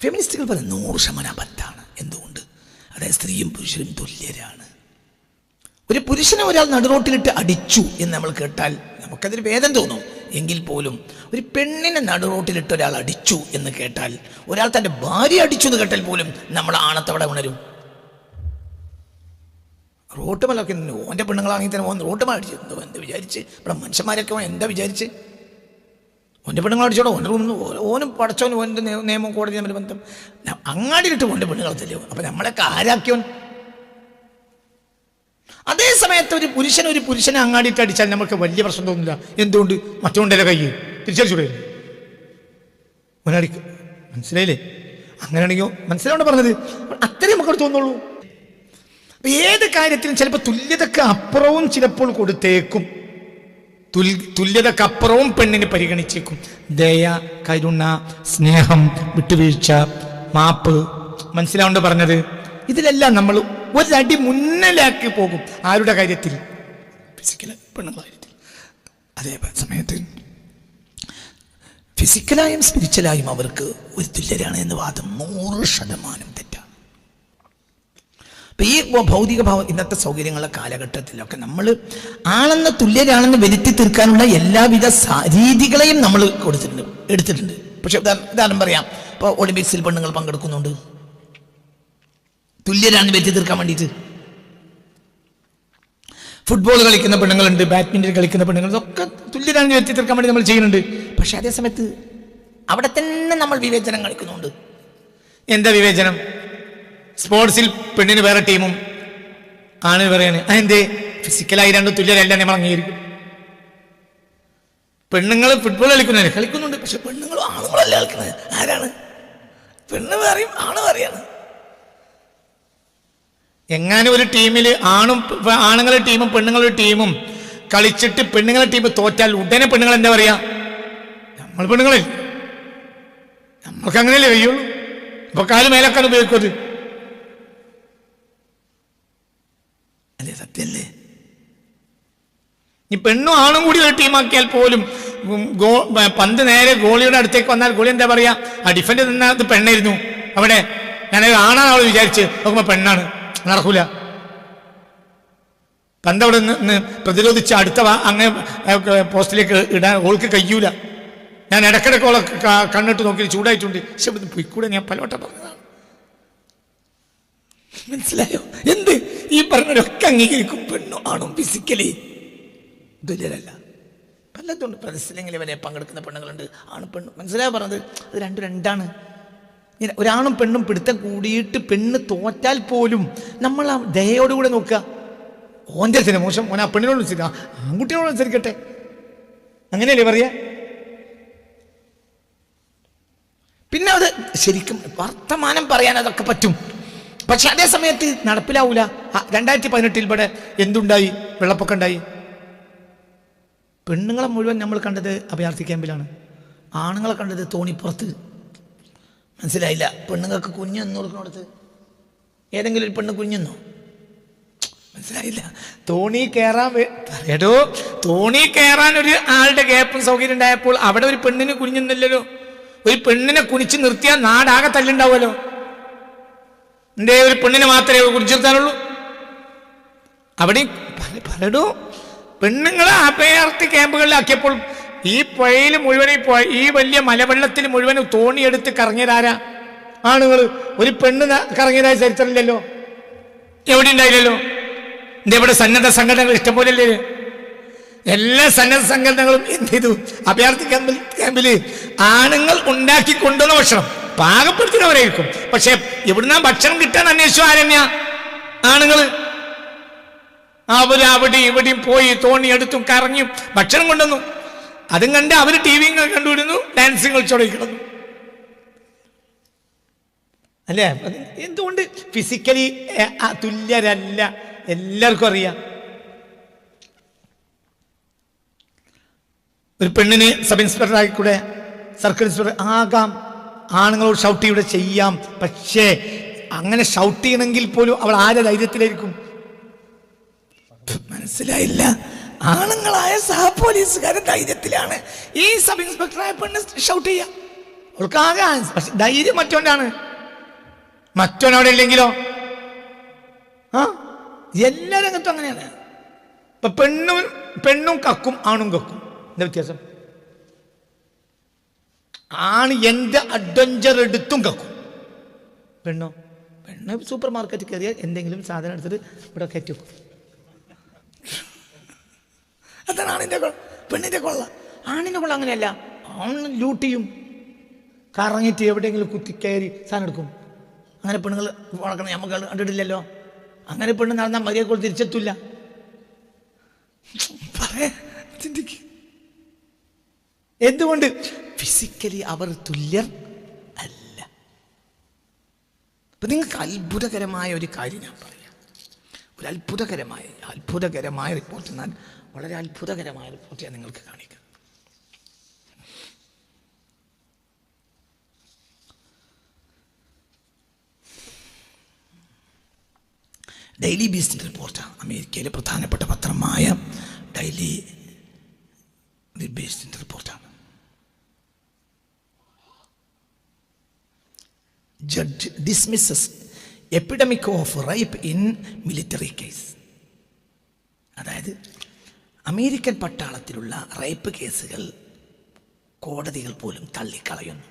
ഫെമിനിസ്റ്റുകൾ പറയുന്നത് നൂറ് ശതമാനം അബദ്ധമാണ് എന്തുകൊണ്ട്? അതായത് സ്ത്രീയും പുരുഷനും തുല്യരാണ്. ഒരു പുരുഷനെ ഒരാൾ നടുറോട്ടിലിട്ട് അടിച്ചു എന്ന് നമ്മൾ കേട്ടാൽ നമുക്കതിന് വേദന തോന്നും. എങ്കിൽ പോലും ഒരു പെണ്ണിനെ നടുറോട്ടിലിട്ട് ഒരാൾ അടിച്ചു എന്ന് കേട്ടാൽ ഒരാൾ തന്റെ ഭാര്യ അടിച്ചു എന്ന് കേട്ടാൽ പോലും നമ്മൾ ആണത്തവിടെ ഉണരും. റോട്ടുമലൊക്കെ ഓന്റെ പെണ്ണുങ്ങളാണെങ്കിൽ തന്നെ ഓൻ റോട്ടുമല അടിച്ചു. എന്ന് വിചാരിച്ച്? ഇവിടെ മനുഷ്യന്മാരൊക്കെ എന്താ വിചാരിച്ച്? ഓന്റെ പെണ്ണുങ്ങൾ അടിച്ചോടോ. ഓന്റെ റൂമിൽ ഓനും പടച്ചോനും ഓന്റെ നിയ- നിയമം കോടതി തമ്മിൽ ബന്ധം. അങ്ങാടിയിട്ട് ഓന്റെ പെണ്ണുങ്ങൾ തല്ലോ അപ്പം നമ്മളൊക്കെ ആരാക്കിയോൻ? അതേ സമയത്ത് ഒരു പുരുഷൻ ഒരു പുരുഷനെ അങ്ങാടിയിട്ട് അടിച്ചാൽ നമുക്ക് വലിയ പ്രശ്നം തോന്നില്ല. എന്തുകൊണ്ട്? മറ്റോണ്ടല്ലേ കൈ തിരിച്ചടിച്ചൂടെ? ഒരടിക്ക് മനസ്സിലായില്ലേ? അങ്ങനെയാണെങ്കിയോ മനസ്സിലാവണ്ട പറഞ്ഞത്? അത്രയും നമുക്ക് തോന്നുള്ളൂ ഏത് കാര്യത്തിലും ചിലപ്പോൾ തുല്യതക്ക് അപ്പുറവും ചിലപ്പോൾ കൊടുത്തേക്കും. തുല്യതക്കപ്പുറവും പെണ്ണിന് പരിഗണിച്ചേക്കും. ദയ കരുണ സ്നേഹം വിട്ടുവീഴ്ച മാപ്പ്. മനസ്സിലാവുണ്ട് പറഞ്ഞത്? ഇതിലെല്ലാം നമ്മൾ ഒരടി മുന്നിലാക്കി പോകും. ആരുടെ കാര്യത്തിൽ? കാര്യത്തിൽ അതേ സമയത്ത് ഫിസിക്കലായും സ്പിരിച്വലായും അവർക്ക് ഒരു തുല്യരാണ് എന്ന് വാദം നൂറ് ശതമാനം. അപ്പൊ ഈ ഭൗതിക ഭാവ ഇന്നത്തെ സൗകര്യങ്ങളുടെ കാലഘട്ടത്തിലൊക്കെ നമ്മൾ ആണെന്ന് തുല്യരാണെന്ന് വരുത്തി തീർക്കാനുള്ള എല്ലാവിധ രീതികളെയും നമ്മൾ കൊടുത്തിട്ടുണ്ട് എടുത്തിട്ടുണ്ട്. പക്ഷെ ഉദാഹരണം പറയാം. ഇപ്പോൾ ഒളിമ്പിക്സിൽ പെണ്ണുങ്ങൾ പങ്കെടുക്കുന്നുണ്ട്. തുല്യരാണെന്ന് വരുത്തി തീർക്കാൻ വേണ്ടിയിട്ട്. ഫുട്ബോൾ കളിക്കുന്ന പെണ്ണുങ്ങളുണ്ട് ബാഡ്മിന്റൺ കളിക്കുന്ന പെണ്ണുങ്ങൾ ഒക്കെ തുല്യരാണെന്ന് വരുത്തി തീർക്കാൻ വേണ്ടി നമ്മൾ ചെയ്യുന്നുണ്ട്. പക്ഷെ അതേ സമയത്ത് അവിടെ തന്നെ നമ്മൾ വിവേചനം കളിക്കുന്നുണ്ട്. എന്താ വിവേചനം? സ്പോർട്സിൽ പെണ്ണിന് വേറെ ടീമും ആണ്. പറയാണ് അതെന്തേ ഫിസിക്കലായി രണ്ട് തുല്യരല്ല നമ്മൾ അംഗീകരിക്കും. പെണ്ണുങ്ങൾ ഫുട്ബോൾ കളിക്കുന്നില്ല കളിക്കുന്നുണ്ട് പക്ഷെ പെണ്ണുങ്ങൾ ആണുങ്ങളല്ല കളിക്കുന്നത്? ആരാണ്? പെണ്ണ് പറയും ആണ് പറയാണ് എങ്ങാനും ഒരു ടീമിൽ ആണും ആണുങ്ങളുടെ ടീമും പെണ്ണുങ്ങളുടെ ടീമും കളിച്ചിട്ട് പെണ്ണുങ്ങളുടെ ടീം തോറ്റാൽ ഉടനെ പെണ്ണുങ്ങൾ എന്താ പറയാ? നമ്മൾ പെണ്ണുങ്ങളെ നമ്മൾക്ക് അങ്ങനെയല്ലേ കഴിയുള്ളൂ. ഇപ്പൊ കാൽ മേലക്കാൻ ഉപയോഗിക്കും അത് സത്യല്ലേ ഈ പെണ്ണും ആണും കൂടി ഒരു ടീമാക്കിയാൽ പോലും ഗോ പന്ത് നേരെ ഗോളിയുടെ അടുത്തേക്ക് വന്നാൽ ഗോളി എന്താ പറയാ? ആ ഡിഫൻഡ് നിന്നത് പെണ്ണായിരുന്നു. അവിടെ ഞാൻ ആണാണ് അവൾ വിചാരിച്ച് നോക്കുമ്പോ പെണ്ണാണ്. നടക്കൂല. പന്ത് അവിടെ നിന്ന് പ്രതിരോധിച്ച് അടുത്ത അങ്ങ് പോസ്റ്റിലേക്ക് ഇടാൻ ഓൾക്ക് കഴിയൂല. ഞാൻ ഇടക്കിടക്ക് ഓളെ കണ്ണിട്ട് നോക്കി ചൂടായിട്ടുണ്ട്. പക്ഷെ ഇത് പൊയ്ക്കൂടെ ഞാൻ പലവട്ടം പറഞ്ഞതാണ്. മനസ്സിലായോ? എന്ത്? ഈ പറഞ്ഞവരൊക്കെ അംഗീകരിക്കും പെണ്ണും ആണും ഫിസിക്കലി തുല്യരല്ല പലതുണ്ട് പ്രദർശനങ്ങൾ വരെ പങ്കെടുക്കുന്ന പെണ്ണുങ്ങളുണ്ട്. ആണും പെണ്ണും. മനസ്സിലായോ പറഞ്ഞത്? അത് രണ്ടും രണ്ടാണ്. ഒരാണും പെണ്ണും പിടുത്തം കൂടിയിട്ട് പെണ്ണ് തോറ്റാൽ പോലും നമ്മൾ ആ ദയോടുകൂടെ നോക്കുക. ഓന്റെ ചില മോശം. ഓൻ ആ പെണ്ണിനോട് അനുസരിക്കുക ആൺകുട്ടിയോട് അനുസരിക്കട്ടെ അങ്ങനെയല്ലേ പറയാ? പിന്നെ അത് ശരിക്കും വർത്തമാനം പറയാൻ അതൊക്കെ പറ്റും. പക്ഷെ അതേ സമയത്ത് നടപ്പിലാവൂല. രണ്ടായിരത്തി പതിനെട്ടിൽ ഇവിടെ എന്തുണ്ടായി? വെള്ളപ്പൊക്കം ഉണ്ടായി പെണ്ണുങ്ങളെ മുഴുവൻ നമ്മൾ കണ്ടത് അഭയാർത്ഥി ക്യാമ്പിലാണ്. ആണുങ്ങളെ കണ്ടത് തോണിപ്പുറത്ത്. മനസ്സിലായില്ല. പെണ്ണുങ്ങൾക്ക് കുഞ്ഞെന്ന് കൊടുക്കണോടത്ത്. ഏതെങ്കിലും ഒരു പെണ്ണ് കുഞ്ഞെന്നോ? മനസ്സിലായില്ല. തോണി കയറാൻ പറയടോ തോണി കയറാൻ ഒരു ആളുടെ ഗ്യാപ്പും സൗകര്യം ഉണ്ടായപ്പോൾ അവിടെ ഒരു പെണ്ണിന് കുഞ്ഞെന്നില്ലല്ലോ ഒരു പെണ്ണിനെ കുനിച്ച് നിർത്തിയാൽ നാടാകെ തല്ലുണ്ടാവുമല്ലോ. എന്തേ ഒരു പെണ്ണിനെ മാത്രമേ കുടിച്ചിരുത്താനുള്ളൂ. അവിടെ പല- പലടോ പെണ്ണുങ്ങളെ അഭയാർത്ഥി ക്യാമ്പുകളിലാക്കിയപ്പോൾ ഈ പുഴയിൽ മുഴുവൻ ഈ വലിയ മലവെള്ളത്തിൽ മുഴുവൻ തോണിയെടുത്ത് കറങ്ങിയതാരാ? ആണുങ്ങൾ ഒരു പെണ്ണ് കറങ്ങിയതായ ചരിത്രമില്ലല്ലോ എവിടെ ഉണ്ടായില്ലല്ലോ? എന്റെ ഇവിടെ സന്നദ്ധ സംഘടനകൾ ഇഷ്ടംപോലല്ലേ എല്ലാ സന്നദ്ധ സംഘടനകളും എന്ത് ചെയ്തു? അഭയാർത്ഥി ക്യാമ്പിൽ ക്യാമ്പിൽ ആണുങ്ങൾ ഉണ്ടാക്കി കൊണ്ടുവന്ന ഭക്ഷണം. പാകപ്പെടുത്തുന്നവരായിരിക്കും പക്ഷെ എവിടുന്ന ഭക്ഷണം കിട്ടാൻ അന്വേഷിച്ചു ആരണ്യ ആണുങ്ങൾ? അവരവിടെ ഇവിടെയും പോയി തോണി എടുത്തും കറങ്ങിയും ഭക്ഷണം കൊണ്ടുവന്നു. അതും കണ്ട് അവർ ടി വിയും കണ്ടുവിടുന്നു ഡാൻസും കളിച്ചോടെ കിടന്നു. അല്ലേ? എന്തുകൊണ്ട്? ഫിസിക്കലി തുല്യരല്ല. എല്ലാവർക്കും അറിയാം. ഒരു പെണ്ണിന് സബ് ഇൻസ്പെക്ടർ ആയിക്കൂടെ സർക്കിൾ ഇൻസ്പെക്ടർ ആകാം. ആണുങ്ങളോട് ഷൗട്ട് ഇവിടെ ചെയ്യാം. പക്ഷേ അങ്ങനെ ഷൗട്ട് ചെയ്യണമെങ്കിൽ പോലും അവൾ ആരെ ധൈര്യത്തിലായിരിക്കും? മനസ്സിലായില്ല. ആണുങ്ങളായ സഹ പോലീസുകാരെ ധൈര്യത്തിലാണ് ഈ സബ് ഇൻസ്പെക്ടറായ പെണ്ണ് ഷൗട്ട് ചെയ്യാം. അവൾക്കാകെ പക്ഷെ ധൈര്യം മറ്റോണ്ടാണ് മറ്റോനവിടെ ഇല്ലെങ്കിലോ? ആ? എല്ലാ രംഗത്തും അങ്ങനെയാണ് ഇപ്പൊ പെണ്ണും പെണ്ണും കക്കും ആണും കക്കും. എന്താ വ്യത്യാസം? ആണ് എന്റെ അഡ്വഞ്ചർ എടുത്തും കക്കും. പെണ്ണോ? പെണ്ണ് സൂപ്പർ മാർക്കറ്റിൽ കയറിയാൽ എന്തെങ്കിലും സാധനം എടുത്തിട്ട് ഇവിടെ കയറ്റി അതാണ് ആണിന്റെ കൊള്ള പെണ്ണിന്റെ കൊള്ള. ആണിന്റെ കൊള്ള അങ്ങനെയല്ല. ആണ് ലൂട്ട് ചെയ്യും കറങ്ങിയിട്ട് എവിടെയെങ്കിലും കുത്തി കയറി സാധനം എടുക്കും. അങ്ങനെ പെണ്ണുങ്ങൾ വളർക്കണം നമുക്ക് കണ്ടിട്ടില്ലല്ലോ. അങ്ങനെ പെണ്ണ് നടന്നാൽ മര്യാദ തിരിച്ചെത്തില്ല പറയാ എന്തുകൊണ്ട് ഫിസിക്കലി അവർ തുല്യർ അല്ല. അപ്പം നിങ്ങൾക്ക് അത്ഭുതകരമായ ഒരു കാര്യം ഞാൻ പറയാം. ഒരു അത്ഭുതകരമായ അത്ഭുതകരമായ റിപ്പോർട്ട് എന്നാൽ വളരെ അത്ഭുതകരമായ റിപ്പോർട്ട് ഞാൻ നിങ്ങൾക്ക് കാണിക്കാം. ഡെയിലി ബിസിനസ് റിപ്പോർട്ടാണ് അമേരിക്കയിലെ പ്രധാനപ്പെട്ട പത്രമായ ഡെയിലി ബിസിനസ് റിപ്പോർട്ടാണ് judge dismisses epidemic of rape in military case അതായത് അമേരിക്കൻ പട്ടാളത്തിലുള്ള റേപ്പ് കേസുകൾ കോടതികൾ പോലും തള്ളിക്കളയുന്നു.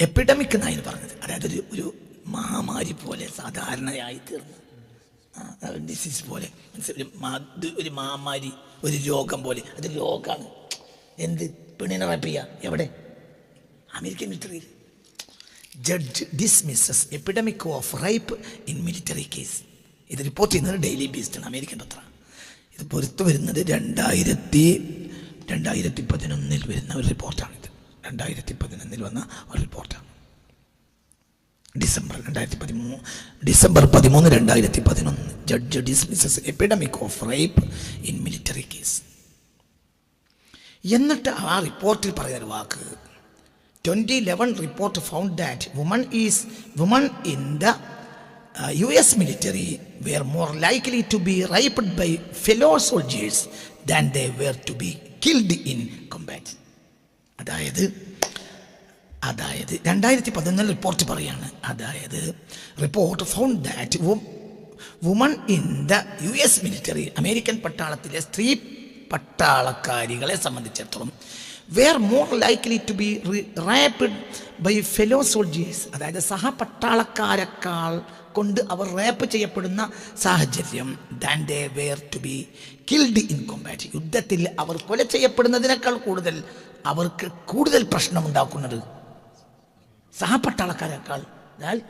എപ്പിഡമിക് എന്നായിരുന്നു പറഞ്ഞത്? അതായത് ഒരു ഒരു മഹാമാരി പോലെ സാധാരണയായി തീർന്നു. ഡിസീസ് പോലെ. ഒരു മഹാമാരി ഒരു രോഗം പോലെ. അത് രോഗമാണ് എന്ത് പെണ്ണിനെ റാപ്പ് ചെയ്യുക എവിടെ? American മിലിറ്ററിയിൽ judge dismisses epidemic of rape in military case ഇത് റിപ്പോർട്ട് ചെയ്യുന്നത് ഡെയിലി ബീസ്റ്റാണ് അമേരിക്കൻ പത്രം. ഇത് പുറത്തു വരുന്നത് രണ്ടായിരത്തി രണ്ടായിരത്തി പതിനൊന്നിൽ വരുന്ന ഒരു റിപ്പോർട്ടാണിത് രണ്ടായിരത്തി പതിനൊന്നിൽ വന്ന ഒരു റിപ്പോർട്ടാണ് ഡിസംബർ രണ്ടായിരത്തി പതിമൂന്ന് ഡിസംബർ പതിമൂന്ന് രണ്ടായിരത്തി പതിനൊന്ന്. Judge dismisses epidemic of rape in military case എന്നിട്ട് ആ റിപ്പോർട്ടിൽ പറയുന്ന ഒരു വാക്ക്. Twenty eleven report found that woman is woman in the U S military were more likely to be raped by fellow soldiers than they were to be killed in combat അതായത് അതായത് രണ്ടായിരത്തി പതിനൊന്നിൽ report പറയാണ്. അതായത് report found that woman in the U S military American പട്ടാളത്തിലെ സ്ത്രീ പട്ടാളക്കാരികളെ സംബന്ധിച്ചിടത്തോളം were more likely to be raped by fellow soldiers അതായത് സഹപട്ടാളക്കാരെക്കാൾ കൊണ്ട് അവർ റേപ്പ് ചെയ്യപ്പെടുന്ന സാഹചര്യം than they were to be killed in combat യുദ്ധത്തിൽ അവർ കൊല ചെയ്യപ്പെടുന്നതിനേക്കാൾ കൂടുതൽ അവർക്ക് കൂടുതൽ പ്രശ്നമുണ്ടാക്കുന്നത് സഹപട്ടാളക്കാരെക്കാൾ അതായത്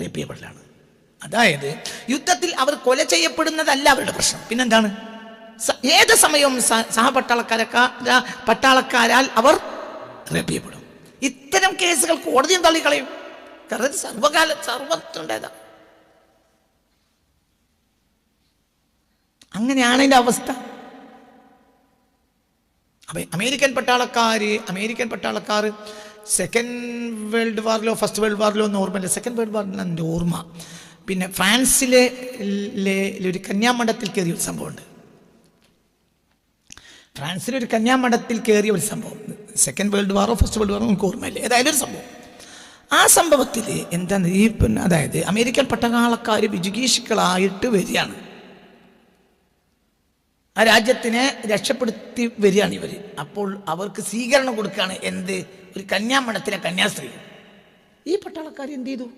റേപ്പ് ചെയ്യപ്പെടലാണ്. അതായത് യുദ്ധത്തിൽ അവർ കൊല ചെയ്യപ്പെടുന്നതല്ല അവരുടെ പ്രശ്നം. പിന്നെന്താണ്? ഏത് സമയവും സഹപട്ടാളക്കാരൊക്കെ പട്ടാളക്കാരാൽ അവർ റേപ്പ് ഇത്തരം കേസുകൾ കോടതിയും തള്ളിക്കളയും. കാരണം സർവകാല സർവത്തുണ്ടേതാ അങ്ങനെയാണ് അതിന്റെ അവസ്ഥ. അമേരിക്കൻ പട്ടാളക്കാർ അമേരിക്കൻ പട്ടാളക്കാർ സെക്കൻഡ് വേൾഡ് വാറിലോ ഫസ്റ്റ് വേൾഡ് വാറിലോ ഒന്നും ഓർമ്മയില്ല. സെക്കൻഡ് വേൾഡ് വാറിലാണ് എന്റെ ഓർമ്മ. പിന്നെ ഫ്രാൻസിലെ ഒരു കന്യാമണ്ഡത്തിൽ കയറിയ ഒരു സംഭവമുണ്ട്. ഫ്രാൻസിലെ ഒരു കന്യാമഠത്തിൽ കയറിയ ഒരു സംഭവം. സെക്കൻഡ് വേൾഡ് വാറോ ഫസ്റ്റ് വേൾഡ് വാറോ നമുക്ക് ഓർമ്മയില്ല. ഏതായാലും ഒരു സംഭവം. ആ സംഭവത്തിൽ എന്താണ് ഈ പിന്നെ അതായത് അമേരിക്കൻ പട്ടകാളക്കാർ വിജിഗീഷുക്കളായിട്ട് വരികയാണ്. ആ രാജ്യത്തിനെ രക്ഷപ്പെടുത്തി വരികയാണ് ഇവർ അപ്പോൾ അവർക്ക് സ്വീകരണം കൊടുക്കുകയാണ് എന്ത്? ഒരു കന്യാമഠത്തിലെ കന്യാസ്ത്രീ. ഈ പട്ടാളക്കാർ എന്ത് ചെയ്തു?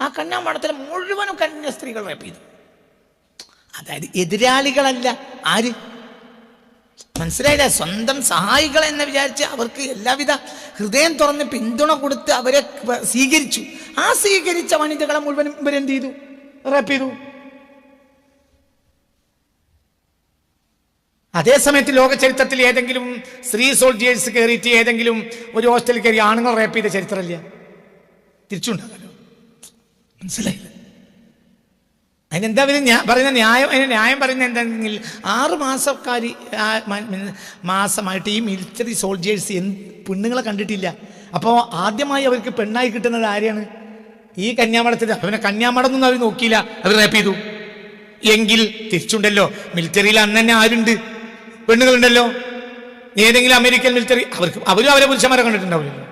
ആ കന്യാമഠത്തിലെ മുഴുവനും കന്യാസ്ത്രീകൾ റേപ്പ് ചെയ്തു. അതായത് എതിരാളികളല്ല. ആര്? മനസ്സിലായില്ല? സ്വന്തം സഹായികൾ എന്ന് വിചാരിച്ച് അവർക്ക് എല്ലാവിധ ഹൃദയം തുറന്ന് പിന്തുണ കൊടുത്ത് അവരെ സ്വീകരിച്ചു. ആ സ്വീകരിച്ച വനിതകളെ മുഴുവൻ ഇവരെന്ത് ചെയ്തു? റാപ്പ് ചെയ്തു. അതേ സമയത്ത് ലോക ചരിത്രത്തിൽ ഏതെങ്കിലും സ്ത്രീ സോൾജിയേഴ്സ് കയറിയിട്ട് ഏതെങ്കിലും ഒരു ഹോസ്റ്റലിൽ കയറി ആണുങ്ങൾ റേപ്പ് ചെയ്ത ചരിത്രമില്ല. തിരിച്ചുണ്ടാകാലോ? മനസ്സിലായില്ല? അതിനെന്താ പിന്നെ ഞാൻ പറയുന്ന ന്യായം? അതിന് ന്യായം പറയുന്ന എന്താണെങ്കിൽ ആറ് മാസക്കാരി മാസമായിട്ട് ഈ മിലിറ്ററി സോൾജിയേഴ്സ് എന്ത് പെണ്ണുങ്ങളെ കണ്ടിട്ടില്ല. അപ്പോൾ ആദ്യമായി അവർക്ക് പെണ്ണായി കിട്ടുന്നത് ആരെയാണ്? ഈ കന്യാമടത്തിൽ അവനെ കന്യാമടം ഒന്നും അവർ നോക്കിയില്ല. അവർ റേപ്പ് ചെയ്തു. എങ്കിൽ തിരിച്ചുണ്ടല്ലോ. മിലിറ്ററിയിൽ അന്ന് തന്നെ ആരുണ്ട്? പെണ്ണുങ്ങളുണ്ടല്ലോ. ഏതെങ്കിലും അമേരിക്കൻ മിലിറ്ററി അവർക്ക് അവരും അവരെ പുരുഷന്മാരെ കണ്ടിട്ടുണ്ടാവില്ലല്ലോ.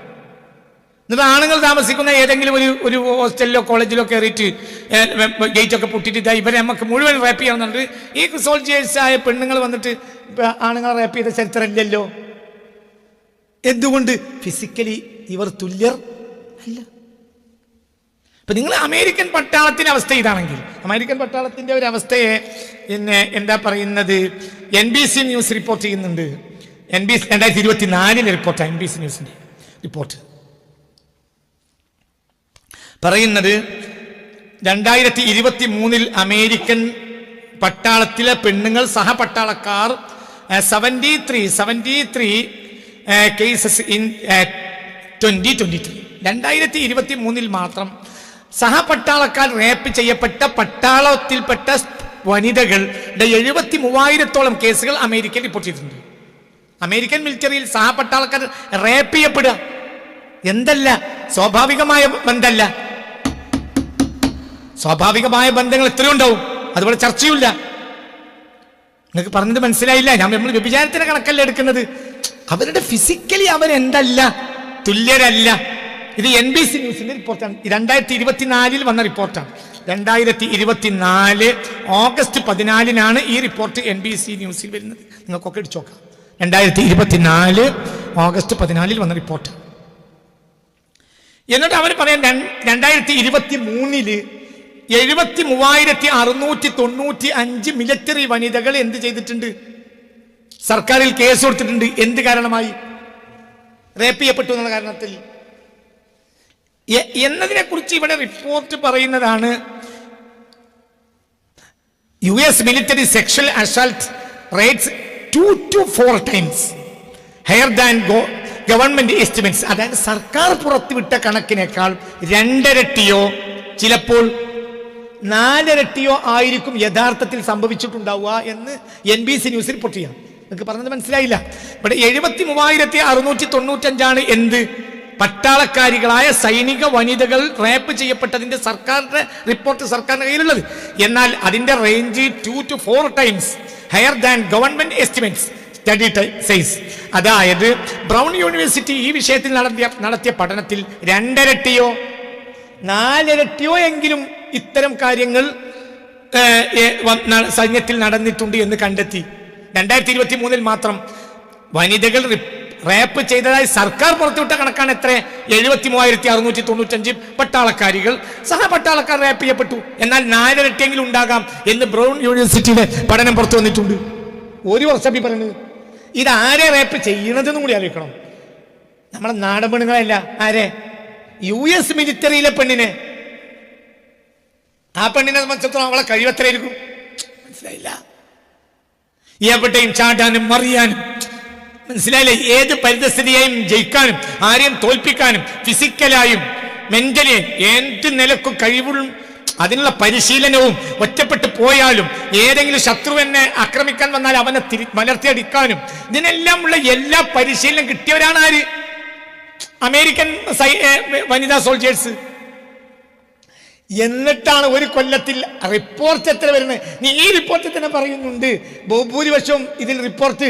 എന്നിട്ട് ആണുങ്ങൾ താമസിക്കുന്ന ഏതെങ്കിലും ഒരു ഒരു ഹോസ്റ്റലിലോ കോളേജിലോ കയറിയിട്ട് ഗേറ്റ് ഒക്കെ പൊട്ടിയിട്ട് ഇവരെ നമുക്ക് മുഴുവൻ റാപ്പ് ചെയ്യാവുന്നുണ്ട്. ഈ സോൾജിയേഴ്സായ പെണ്ണുങ്ങൾ വന്നിട്ട് ആണുങ്ങളെ റാപ്പ് ചെയ്ത ചരിത്രം ഇല്ലല്ലോ. എന്തുകൊണ്ട്? ഫിസിക്കലി ഇവർ തുല്യർ അല്ല. ഇപ്പൊ നിങ്ങൾ അമേരിക്കൻ പട്ടാളത്തിന്റെ അവസ്ഥ ഇതാണെങ്കിൽ അമേരിക്കൻ പട്ടാളത്തിന്റെ ഒരു അവസ്ഥയെ പിന്നെ എന്താ പറയുന്നത്? N B C news report ചെയ്യുന്നുണ്ട്. എൻ ബി സി രണ്ടായിരത്തി ഇരുപത്തി നാലിലെ റിപ്പോർട്ടാണ് എൻ ബി സി ന്യൂസിന്റെ റിപ്പോർട്ട് പറയുന്നത് രണ്ടായിരത്തി ഇരുപത്തി മൂന്നിൽ അമേരിക്കൻ പട്ടാളത്തിലെ പെണ്ണുങ്ങൾ സഹപട്ടാളക്കാർ seventy three seventy three cases in twenty twenty three രണ്ടായിരത്തി ഇരുപത്തി മൂന്നിൽ മാത്രം സഹപട്ടാളക്കാർ റേപ്പ് ചെയ്യപ്പെട്ട പട്ടാളത്തിൽപ്പെട്ട വനിതകളുടെ എഴുപത്തി മൂവായിരത്തോളം കേസുകൾ അമേരിക്കയിൽ റിപ്പോർട്ട് ചെയ്തിട്ടുണ്ട്. അമേരിക്കൻ മിലിറ്ററിയിൽ സഹപട്ടാളക്കാർ റേപ്പ് ചെയ്യപ്പെടുക. എന്തല്ല? സ്വാഭാവികമായ ബന്ധമല്ല സ്വാഭാവികമായ ബന്ധങ്ങൾ എത്രയോ ഉണ്ടാവും. അതുപോലെ ചർച്ചയുമില്ല. നിങ്ങൾക്ക് പറഞ്ഞത് മനസ്സിലായില്ല. ഞാൻ നമ്മൾ വ്യഭിചാരത്തിന്റെ കണക്കല്ല എടുക്കുന്നത്. അവരുടെ ഫിസിക്കലി അവരെന്തല്ല തുല്യരല്ല. ഇത് എൻ ബി സി ന്യൂസിന്റെ റിപ്പോർട്ടാണ് രണ്ടായിരത്തി ഇരുപത്തിനാലിൽ വന്ന റിപ്പോർട്ടാണ് രണ്ടായിരത്തി ഇരുപത്തിനാല് ഓഗസ്റ്റ് പതിനാലിനാണ് ഈ റിപ്പോർട്ട് എൻ ബി സി ന്യൂസിൽ വരുന്നത്. നിങ്ങൾക്കൊക്കെ അടിച്ചു നോക്കാം. രണ്ടായിരത്തി ഇരുപത്തിനാല് ഓഗസ്റ്റ് പതിനാലിൽ വന്ന റിപ്പോർട്ട് എന്നിട്ട് അവർ പറയാൻ രണ്ട്- രണ്ടായിരത്തി ഇരുപത്തി മൂന്നിൽ എഴുപത്തി മൂവായിരത്തി അറുന്നൂറ്റി തൊണ്ണൂറ്റി അഞ്ച് മിലിറ്ററി വനിതകൾ എന്ത് ചെയ്തിട്ടുണ്ട്? സർക്കാരിൽ കേസ് കൊടുത്തിട്ടുണ്ട്. എന്ത് കാരണമായി? റേപ്പ് ചെയ്യപ്പെട്ടു എന്നുള്ള കാരണത്തിൽ. എന്നതിനെ കുറിച്ച് ഇവിടെ റിപ്പോർട്ട് പറയുന്നതാണ് U S military sexual assault rates two to four times higher than government estimates അതായത് സർക്കാർ പുറത്തുവിട്ട കണക്കിനേക്കാൾ രണ്ടരട്ടിയോ ചിലപ്പോൾ നാലിരട്ടിയോ ആയിരിക്കും യഥാർത്ഥത്തിൽ സംഭവിച്ചിട്ടുണ്ടാവുക എന്ന് N B C news report ചെയ്യാം. നിങ്ങൾക്ക് പറഞ്ഞത് മനസ്സിലായില്ല. ഇവിടെ എഴുപത്തി മൂവായിരത്തി അറുന്നൂറ്റി തൊണ്ണൂറ്റഞ്ചാണ് എന്ത്? പട്ടാളക്കാരികളായ സൈനിക വനിതകൾ റേപ്പ് ചെയ്യപ്പെട്ടതിന്റെ സർക്കാരിന്റെ റിപ്പോർട്ട് സർക്കാരിന്റെ കയ്യിലുള്ളത്. എന്നാൽ അതിന്റെ range two to four times higher than government estimates study size അതായത് ബ്രൗൺ യൂണിവേഴ്സിറ്റി ഈ വിഷയത്തിൽ നടത്തിയ നടത്തിയ പഠനത്തിൽ രണ്ടരട്ടിയോ നാലിരട്ടിയോ എങ്കിലും ഇത്തരം കാര്യങ്ങൾ സൈന്യത്തിൽ നടന്നിട്ടുണ്ട് എന്ന് കണ്ടെത്തി. രണ്ടായിരത്തി ഇരുപത്തി മൂന്നിൽ മാത്രം വനിതകൾ റിപ്പ് ചെയ്തതായി സർക്കാർ പുറത്തുവിട്ട കണക്കാണ് എത്ര? എഴുപത്തി മൂവായിരത്തി അറുന്നൂറ്റി തൊണ്ണൂറ്റഞ്ച് പട്ടാളക്കാരികൾ. സഹ പട്ടാളക്കാർ റേപ്പ് ചെയ്യപ്പെട്ടു. എന്നാൽ നാലരട്ടിയെങ്കിലും ഉണ്ടാകാം എന്ന് ബ്രൗൺ യൂണിവേഴ്സിറ്റിയുടെ പഠനം പുറത്തു വന്നിട്ടുണ്ട്. ഒരു വർഷം ഈ പറയുന്നത് ഇത് ആരെ റേപ്പ് ചെയ്യണതെന്നും കൂടി ആലോചിക്കണം. നമ്മളെ നാടൻ പെണ്ണുങ്ങളല്ല. ആരെ? യു എസ് മിലിറ്ററിയിലെ പെണ്ണിനെ. ആ പെണ്ണിനെ സംബന്ധിച്ചിടത്തോളം അവളെ കഴിവത്രയായിരിക്കും മനസ്സിലായില്ല. എവിടെയും ചാടാനും മറിയാനും മനസ്സിലായില്ലേ? ഏത് പരിതസ്ഥിതിയെയും ജയിക്കാനും ആരെയും തോൽപ്പിക്കാനും ഫിസിക്കലായും മെന്റലി എന്ത് നിലക്കും കഴിവുള്ള അതിനുള്ള പരിശീലനവും ഒറ്റപ്പെട്ടു പോയാലും ഏതെങ്കിലും ശത്രു എന്നെ ആക്രമിക്കാൻ വന്നാൽ അവനെ തിരി മലർത്തിയടിക്കാനും ഇതിനെല്ലാം ഉള്ള എല്ലാ പരിശീലനം കിട്ടിയവരാണ് ആര്? അമേരിക്കൻ വനിതാ സോൾജേഴ്സ് എന്നിട്ടാണ് ഒരു കൊല്ലത്തിൽ റിപ്പോർട്ട് എത്ര വരുന്നത്? നീ ഈ റിപ്പോർട്ടിൽ തന്നെ പറയുന്നുണ്ട്. ബഹുഭൂരിപക്ഷവും ഇതിൽ റിപ്പോർട്ട്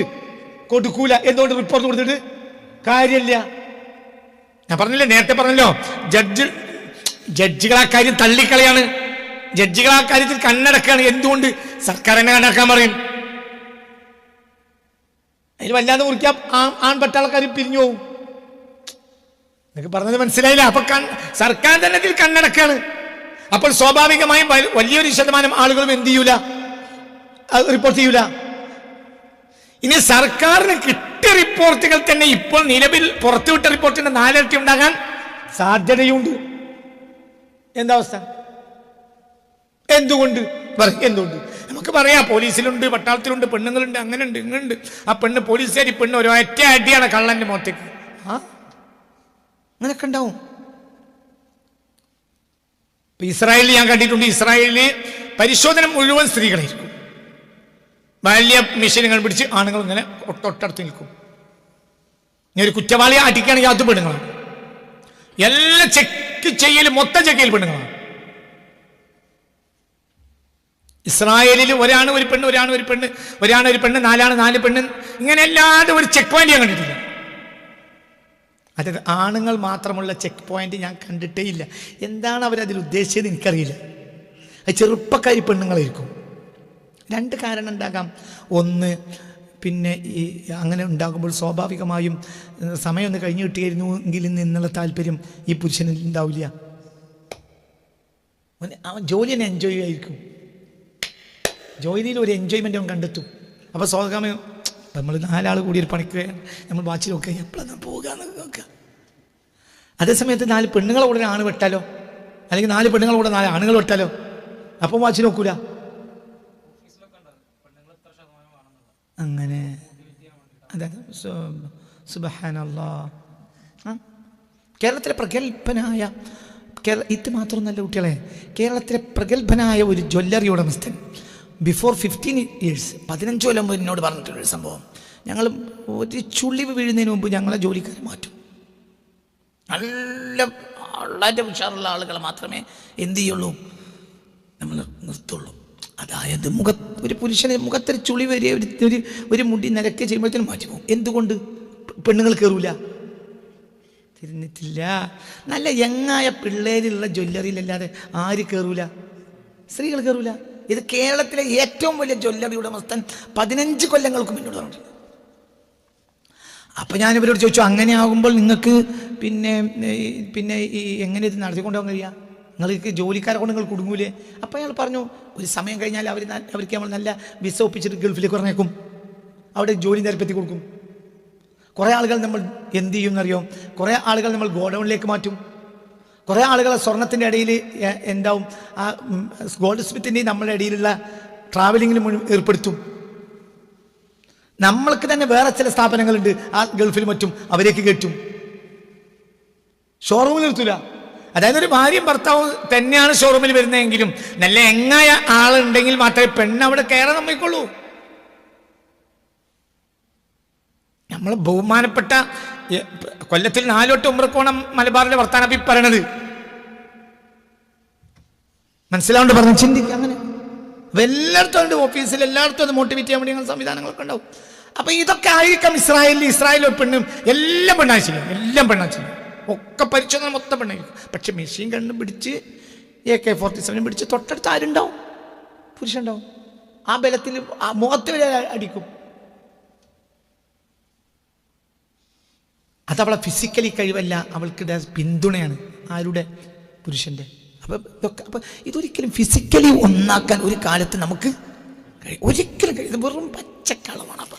കൊടുക്കൂല. എന്തുകൊണ്ട് റിപ്പോർട്ട് കൊടുത്തിട്ട്? കാര്യമില്ല. ഞാൻ പറഞ്ഞില്ലേ? നേരത്തെ പറഞ്ഞല്ലോ. ജഡ്ജ് ജഡ്ജികൾ ആ കാര്യം തള്ളിക്കളയാണ്. ജഡ്ജികൾ ആ കാര്യത്തിൽ കണ്ണടക്കാണ്. എന്തുകൊണ്ട് സർക്കാർ എന്നെ കണ്ണടക്കാൻ പറയും? അതിൽ വല്ലാതെ കുറിക്കാൻ ആൺപട്ടാൾക്കാർ പിരിഞ്ഞു പോകും നിങ്ങൾക്ക് പറഞ്ഞത് മനസ്സിലായില്ല. അപ്പൊ സർക്കാർ തന്നെ ഇതിൽ കണ്ണടക്കാണ്. അപ്പോൾ സ്വാഭാവികമായും വലിയൊരു ശതമാനം ആളുകളും എന്ത് ചെയ്യൂല? റിപ്പോർട്ട് ചെയ്യൂല. ഇനി സർക്കാരിന് കിട്ടിയ റിപ്പോർട്ടുകൾ തന്നെ ഇപ്പോൾ നിലവിൽ പുറത്തുവിട്ട റിപ്പോർട്ടിന്റെ നാലിരട്ടി ഉണ്ടാകാൻ സാധ്യതയുണ്ട്. എന്താ അവസ്ഥ? എന്തുകൊണ്ട്? എന്തുകൊണ്ട്? നമുക്ക് പറയാം പോലീസിലുണ്ട് പട്ടാളത്തിലുണ്ട് പെണ്ണുങ്ങളുണ്ട് അങ്ങനെയുണ്ട് ഇങ്ങനുണ്ട് ആ പെണ്ണ് പോലീസുകാരി പെണ്ണ് ഒരു ഒറ്റ അടിയാണ് കള്ളന്റെ മുഖത്തേക്ക്. ആ? അങ്ങനെയൊക്കെ ഉണ്ടാവും. ഇപ്പൊ ഇസ്രായേലിൽ ഞാൻ കണ്ടിട്ടുണ്ട് ഇസ്രായേലിൽ പരിശോധന മുഴുവൻ സ്ത്രീകളായിരിക്കും. ബാല്യ മെഷീനുകൾ പിടിച്ച് ആണുങ്ങൾ ഇങ്ങനെ തൊട്ടടുത്ത് നിൽക്കും. ഇനി ഒരു കുറ്റവാളിയെ അടിക്കുകയാണെങ്കിൽ അത് പെണ്ണുങ്ങളാണ്. എല്ലാ ചെക്ക് ചെയ്യൽ മൊത്തം ചെക്ക് ചെയ്യൽ പെണ്ണുങ്ങളാണ്. ഇസ്രായേലിൽ ഒരാണ് ഒരു പെണ്ണ് ഒരാണ് ഒരു പെണ്ണ് ഒരാണ് ഒരു പെണ്ണ് നാലാണ് നാല് പെണ്ണ്. ഇങ്ങനെ അല്ലാതെ ഒരു ചെക്ക് പോയിന്റ് ഞാൻ കണ്ടിട്ടില്ല. അതായത് ആണുങ്ങൾ മാത്രമുള്ള ചെക്ക് പോയിന്റ് ഞാൻ കണ്ടിട്ടേ ഇല്ല. എന്താണ് അവരതിൽ ഉദ്ദേശിച്ചത് എനിക്കറിയില്ല. അത് ചെറുപ്പക്കാരി പെണ്ണുങ്ങളായിരിക്കും. രണ്ട് കാരണം ഉണ്ടാകാം. ഒന്ന് പിന്നെ ഈ അങ്ങനെ ഉണ്ടാകുമ്പോൾ സ്വാഭാവികമായും സമയമൊന്ന് കഴിഞ്ഞു കിട്ടിയായിരുന്നു എങ്കിൽ നിന്നുള്ള താല്പര്യം ഈ പുരുഷനിൽ ഉണ്ടാവില്ല. അവൻ ജോലിനെ എൻജോയ് ആയിരിക്കും. ജോലിയിൽ ഒരു എൻജോയ്മെന്റ് അവൻ കണ്ടെത്തും. അപ്പോൾ സ്വാഭാവികമായും നമ്മൾ നാലാൾ കൂടി ഒരു പണിക്ക് നമ്മൾ വാച്ചിൽ നോക്കുക എപ്പോഴാണ് പോകാന്ന് നോക്കുക. അതേസമയത്ത് നാല് പെണ്ണുങ്ങളെ കൂടെ ആണ് വെട്ടാലോ? അല്ലെങ്കിൽ നാല് പെണ്ണുങ്ങളെ കൂടെ നാല് ആണുങ്ങൾ വെട്ടാലോ? അപ്പം വാച്ച് നോക്കൂല? അങ്ങനെ. അതെ സുബഹാനല്ലാ. കേരളത്തിലെ പ്രഗത്ഭനായ കേരള ഇത് മാത്രമൊന്നല്ല കുട്ടികളെ കേരളത്തിലെ പ്രഗത്ഭനായ ഒരു ജ്വല്ലറി ഉടമസ്ഥൻ ബിഫോർ ഫിഫ്റ്റീൻ ഇയേഴ്സ് പതിനഞ്ച് കൊല്ലം മുമ്പ് എന്നോട് പറഞ്ഞിട്ടുള്ളൊരു സംഭവം. ഞങ്ങൾ ഒരു ചുള്ളിവ് വീഴുന്നതിന് മുമ്പ് ഞങ്ങളെ ജോലിക്കാരെ മാറ്റും. നല്ല വളരെ ഉഷാറുള്ള ആളുകൾ മാത്രമേ എന്ത് ചെയ്യുള്ളൂ? നമ്മൾ നിർത്തുള്ളൂ. അതായത് മുഖ ഒരു പുരുഷന് മുഖത്തൊരു ചുളി വരെ ഒരു ഒരു മുടി നിരക്കെ ചെയ്യുമ്പോഴത്തേനും മാറ്റി പോകും. എന്തുകൊണ്ട്? പെണ്ണുങ്ങൾ കയറൂല തിരിഞ്ഞിട്ടില്ല. നല്ല യങ്ങായ പിള്ളേരുള്ള ജ്വല്ലറിയിലല്ലാതെ ആര് കയറൂല സ്ത്രീകൾ കയറൂല ഇത് കേരളത്തിലെ ഏറ്റവും വലിയ ജ്വല്ലറി ഉടമസ്ഥൻ പതിനഞ്ച് കൊല്ലങ്ങൾക്ക് മുന്നോട്ട് അപ്പം ഇവരോട് ചോദിച്ചു അങ്ങനെ ആകുമ്പോൾ നിങ്ങൾക്ക് പിന്നെ പിന്നെ ഈ എങ്ങനെ ഇത് നടത്തിക്കൊണ്ട് പോകാൻ കഴിയുക നിങ്ങൾക്ക് ജോലിക്കാരെ കൊണ്ട് നിങ്ങൾ കുടുങ്ങൂലേ? അപ്പം അയാൾ പറഞ്ഞു ഒരു സമയം കഴിഞ്ഞാൽ അവർ അവർക്ക് നമ്മൾ നല്ല വിസ ഒപ്പിച്ചിട്ട് ഗൾഫിലേക്ക് പറഞ്ഞേക്കും അവിടെ ജോലി നിരപ്പത്തി കൊടുക്കും. കുറേ ആളുകൾ നമ്മൾ എന്ത് ചെയ്യും എന്നറിയോ കുറേ ആളുകൾ നമ്മൾ ഗോഡൗണിലേക്ക് മാറ്റും. കുറേ ആളുകൾ സ്വർണത്തിന്റെ ഇടയിൽ എന്താവും? ആ ഗോൾഡ് സ്മിത്തിന്റെയും നമ്മളുടെ ഇടയിലുള്ള ട്രാവലിങ്ങിന് ഏർപ്പെടുത്തും. നമ്മൾക്ക് തന്നെ വേറെ ചില സ്ഥാപനങ്ങളുണ്ട്. ആ ഗൾഫിൽ മറ്റും അവരേക്ക് കയറ്റും ഷോറൂമിൽ നിർത്തൂല. അതായത് ഒരു ഭാര്യയും ഭർത്താവും തന്നെയാണ് ഷോറൂമിൽ വരുന്നതെങ്കിലും നല്ല എങ്ങായ ആളുണ്ടെങ്കിൽ മാത്രമേ പെണ്ണ് അവിടെ കയറാൻ നമ്മൾക്കുള്ളൂ നമ്മൾ ബഹുമാനപ്പെട്ട കൊല്ലത്തിൽ നാലോട്ട് ഉമ്രക്കോണം മലബാറിലെ വർത്താനപ്പി പറയണത്. മനസ്സിലാവുണ്ട് പറഞ്ഞു ചിന്തിക്കുക അങ്ങനെ. അപ്പൊ എല്ലായിടത്തും ഓഫീസിൽ എല്ലായിടത്തും അത് മോട്ടിവേറ്റ് ചെയ്യാൻ വേണ്ടി സംവിധാനങ്ങളൊക്കെ ഉണ്ടാവും. അപ്പൊ ഇതൊക്കെ ആയിരിക്കാം ഇസ്രായേലിൽ ഇസ്രായേലിൽ പെണ്ണും എല്ലാം പെണ്ണാഴ്ചയില്ല എല്ലാം പെണ്ണാഴ്ചയില്ല ഒക്കെ പരിശോധന മൊത്തം പെണ്ണായിരിക്കും പക്ഷെ മെഷീൻ കണ്ണ് പിടിച്ച് എ കെ ഫോർട്ടി സെവൻ പിടിച്ച് തൊട്ടടുത്ത് ആരുണ്ടാവും? പുരുഷനുണ്ടാവും. ആ ബലത്തിൽ ആ മുഖത്ത് വരെ അടിക്കും. അതവളെ ഫിസിക്കലി കഴിവല്ല അവൾക്കിടെ പിന്തുണയാണ് ആരുടെ? പുരുഷന്റെ അപ്പം ഇതൊക്കെ അപ്പം ഇതൊരിക്കലും ഫിസിക്കലി ഒന്നാക്കാൻ ഒരു കാലത്ത് നമുക്ക് ഒരിക്കലും കഴിയും വെറും പച്ചക്കളവാണ് അപ്പം.